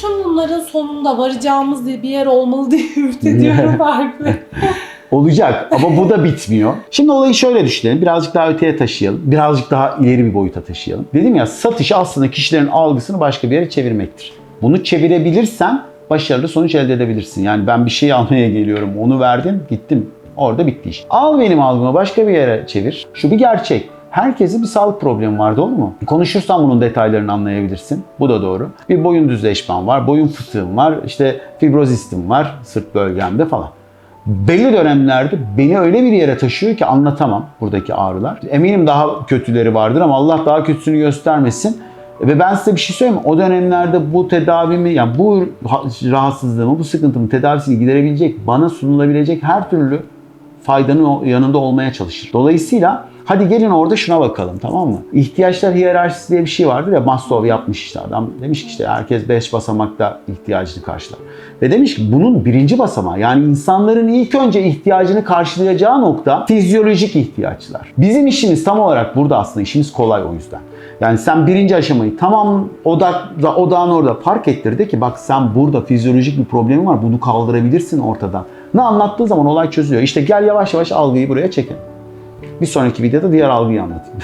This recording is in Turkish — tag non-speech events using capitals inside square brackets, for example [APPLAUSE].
bütün bunların sonunda varacağımız bir yer olmalı diye [LAUGHS] ümit ediyorum [LAUGHS] farklı. Olacak ama bu da bitmiyor. [LAUGHS] Şimdi olayı şöyle düşünelim. Birazcık daha öteye taşıyalım. Birazcık daha ileri bir boyuta taşıyalım. Dedim ya satış aslında kişilerin algısını başka bir yere çevirmektir. Bunu çevirebilirsen başarılı sonuç elde edebilirsin. Yani ben bir şey almaya geliyorum. Onu verdim, gittim. Orada bitti iş. Al benim algımı başka bir yere çevir. Şu bir gerçek. Herkesin bir sağlık problemi var doğru mu? Konuşursan bunun detaylarını anlayabilirsin. Bu da doğru. Bir boyun düzleşmem var, boyun fıtığım var, işte fibrozistim var sırt bölgemde falan belli dönemlerde beni öyle bir yere taşıyor ki anlatamam buradaki ağrılar. Eminim daha kötüleri vardır ama Allah daha kötüsünü göstermesin. Ve ben size bir şey söyleyeyim mi? O dönemlerde bu tedavimi, yani bu rahatsızlığımı, bu sıkıntımı tedavisini giderebilecek, bana sunulabilecek her türlü faydanın yanında olmaya çalışır. Dolayısıyla hadi gelin orada şuna bakalım tamam mı? İhtiyaçlar hiyerarşisi diye bir şey vardır ya Maslow yapmış işte adam. Demiş ki işte herkes 5 basamakta ihtiyacını karşılar. Ve demiş ki bunun birinci basamağı yani insanların ilk önce ihtiyacını karşılayacağı nokta fizyolojik ihtiyaçlar. Bizim işimiz tam olarak burada aslında işimiz kolay o yüzden. Yani sen birinci aşamayı tamam odak, odağını orada park ettir de ki bak sen burada fizyolojik bir problemin var bunu kaldırabilirsin ortadan. Ne anlattığı zaman olay çözülüyor. İşte gel yavaş yavaş algıyı buraya çekin. Bir sonraki videoda diğer algıyı anlatayım.